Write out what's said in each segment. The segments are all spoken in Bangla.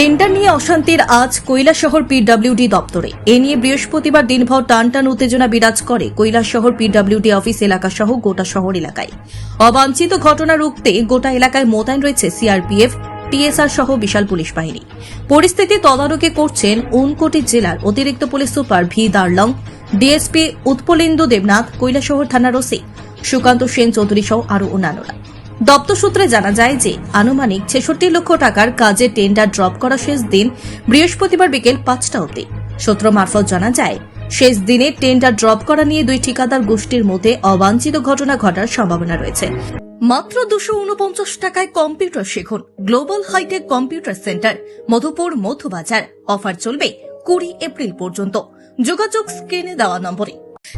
টেন্ডার নিয়ে অশান্তির আজ কৈলাসহর পিডব্লিউডি দপ্তরে। এ নিয়ে বৃহস্পতিবার দিনভর টান টান উত্তেজনা বিরাজ করে কৈলাসহর পিডব্লিউডি অফিস এলাকা সহ গোটা শহর এলাকায়। অবাঞ্ছিত ঘটনা রুখতে গোটা এলাকায় মোতায়েন রয়েছে সিআরপিএফ টিএসআর সহ বিশাল পুলিশ বাহিনী। পরিস্থিতি তদারকি করছেন উনকোটি জেলার অতিরিক্ত police super V Darlong, DSP Utpalendu Debnath, Kailashahar থানার ওসি সুকান্ত সেন চৌধুরী সহ আরও অন্যান্যরা। দপ্তর সূত্রে জানা যায় যে আনুমানিক ছেষট্টি লক্ষ টাকার কাজে টেন্ডার ড্রপ করা শেষ দিন বৃহস্পতিবার বিকেল পাঁচটা অবধি। সূত্র মারফত জানা যায়, শেষ দিনে টেন্ডার ড্রপ করা নিয়ে দুই ঠিকাদার গোষ্ঠীর মধ্যে অবাঞ্ছিত ঘটনা ঘটার সম্ভাবনা রয়েছে। মাত্র দুশো উনপঞ্চাশ টাকায় কম্পিউটার শিখুন, global hitech computer centre, Madhupur Madhubazar offer চলবে কুড়ি এপ্রিল পর্যন্ত। যোগাযোগ স্ক্রিনে দেওয়া নম্বরে।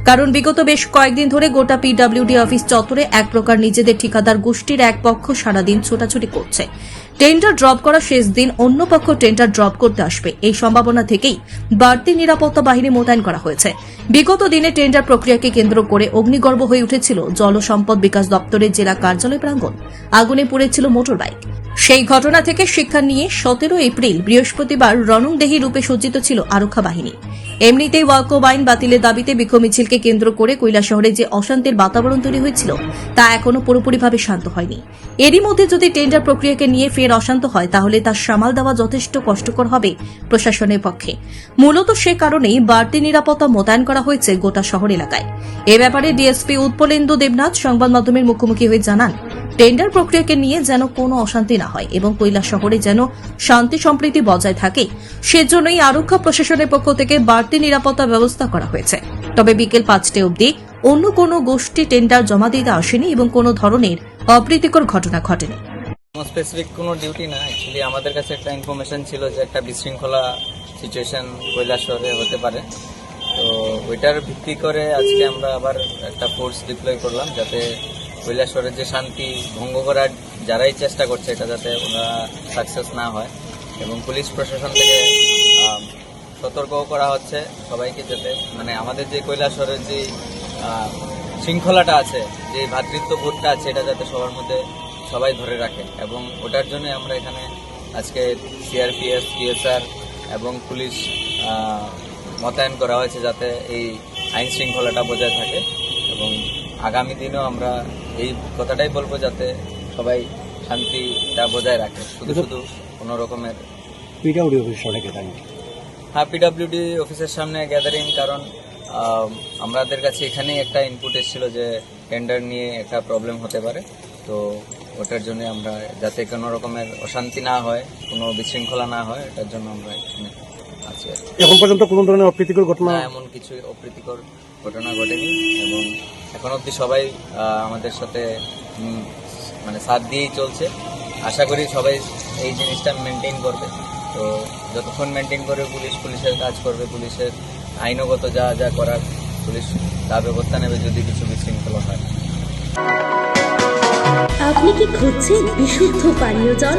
কারণ বিগত বেশ কয়েকদিন ধরে গোটা পিডব্লিউডি অফিস চত্বরে এক প্রকার নিজেদের ঠিকাদার গোষ্ঠীর এক পক্ষ সারাদিন ছোটাছুটি করছে। টেন্ডার ড্রপ করা শেষ দিন অন্য পক্ষ টেন্ডার ড্রপ করতে আসবে। এই সম্ভাবনা থেকেই বাড়তি নিরাপত্তা বাহিনী মোতায়েন করা হয়েছে। বিগত দিনে টেন্ডার প্রক্রিয়াকে কেন্দ্র করে অগ্নিগর্ভ হয়ে উঠেছিল জলসম্পদ বিকাশ দপ্তরের জেলা কার্যালয় প্রাঙ্গণ। আগুনে পুড়েছিল মোটর বাইক সেই ঘটনা থেকে শিক্ষা নিয়ে সতেরো এপ্রিল বৃহস্পতিবার রণংদেহী রূপে সজ্জিত ছিল আরক্ষা বাহিনী। এমনিতেই ওয়াকব আইন বাতিলের দাবিতে বিক্ষোভ মিছিলকে কেন্দ্র করে কৈলা শহরে যে অশান্তির বাতাবরণ তৈরি হয়েছিল, তা এখনও পুরোপুরিভাবে শান্ত হয়নি। এরই মধ্যে যদি টেন্ডার প্রক্রিয়াকে নিয়ে ফের অশান্ত হয়, তাহলে তার সামাল দেওয়া যথেষ্ট কষ্টকর হবে প্রশাসনের পক্ষে। মূলত সে কারণেই বাড়তি নিরাপত্তা মোতায়েন করা হয়েছে গোটা শহর এলাকায়। এ ব্যাপারে ডিএসপি উৎপলেন্দু দেবনাথ, সংবাদ মাধ্যমের মুখোমুখি হয়ে জানান টেন্ডার প্রক্রিয়াকে নিয়ে যেন কোনো অশান্তি না হয় এবং কৈলাস শহরে যেন শান্তি সম্প্রীতি বজায় থাকে, সেজন্যই আরক্ষা প্রশাসনের পক্ষ থেকে বাড়তি নিরাপত্তা ব্যবস্থা করা হয়েছে। তবে বিকেল পাঁচটা অবধি অন্য কোনো গোষ্ঠী টেন্ডার জমা দিতে আসেনি এবং কোনো ধরনের অপ্রীতিকর ঘটনা ঘটেনি। স্পেসিফিক কোনো ডিউটি না অ্যাকচুয়ালি আমাদের কাছে একটা ইনফরমেশন ছিল যে একটা বিশৃঙ্খলা সিচুয়েশন কৈলাসহরে হতে পারে। তো ওইটার ভিত্তি করে আজকে আমরা আবার একটা ফোর্স ডিপ্লয় করলাম যাতে কৈলাসহরের যে শান্তি ভঙ্গ করার যারাই চেষ্টা করছে এটা যাতে ওরা সাকসেস না হয় এবং পুলিশ প্রশাসন থেকে সতর্কও করা হচ্ছে সবাইকে যাতে মানে আমাদের যে কৈলাসহরের যে শৃঙ্খলাটা আছে, যে ভ্রাতৃত্ববোধটা আছে, এটা যাতে সবার মধ্যে সবাই ধরে রাখে এবং ওটার জন্য আমরা এখানে আজকে সিআরপিএফ টিএসআর এবং পুলিশ মোতায়েন করা হয়েছে যাতে এই আইন শৃঙ্খলাটা বজায় থাকে এবং আগামী দিনেও আমরা এই কথাটাই বলব যাতে সবাই শান্তিটা বজায় রাখে। শুধু শুধু কোনো রকমের পিডাব্লিউ অফিস হ্যাঁ পিডাব্লিউডি অফিসের সামনে গ্যাদারিং কারণ আমাদের কাছে এখানেই একটা ইনপুট এসেছিল যে টেন্ডার নিয়ে একটা প্রবলেম হতে পারে। তো ওটার জন্য আমরা যাতে কোনো রকমের অশান্তি না হয় কোনো বিশৃঙ্খলা না হয় এটার জন্য আমরা এখানে আছি এখন পর্যন্ত কোনো ধরনের অপ্রীতিকর ঘটনা এমন কিছু অপ্রীতিকর ঘটনা ঘটেনি এবং এখন অবধি সবাই আমাদের সাথে মানে সাথ দিয়েই চলছে। আশা করি সবাই এই জিনিসটা মেনটেন করবে। তো যতক্ষণ মেনটেন করবে পুলিশ পুলিশের কাজ করবে পুলিশের আইনগত যা যা করার পুলিশ তা ব্যবস্থা নেবে যদি কিছু বিশৃঙ্খলা হয়। আপনি কি খুঁজছেন বিশুদ্ধ পানীয় জল?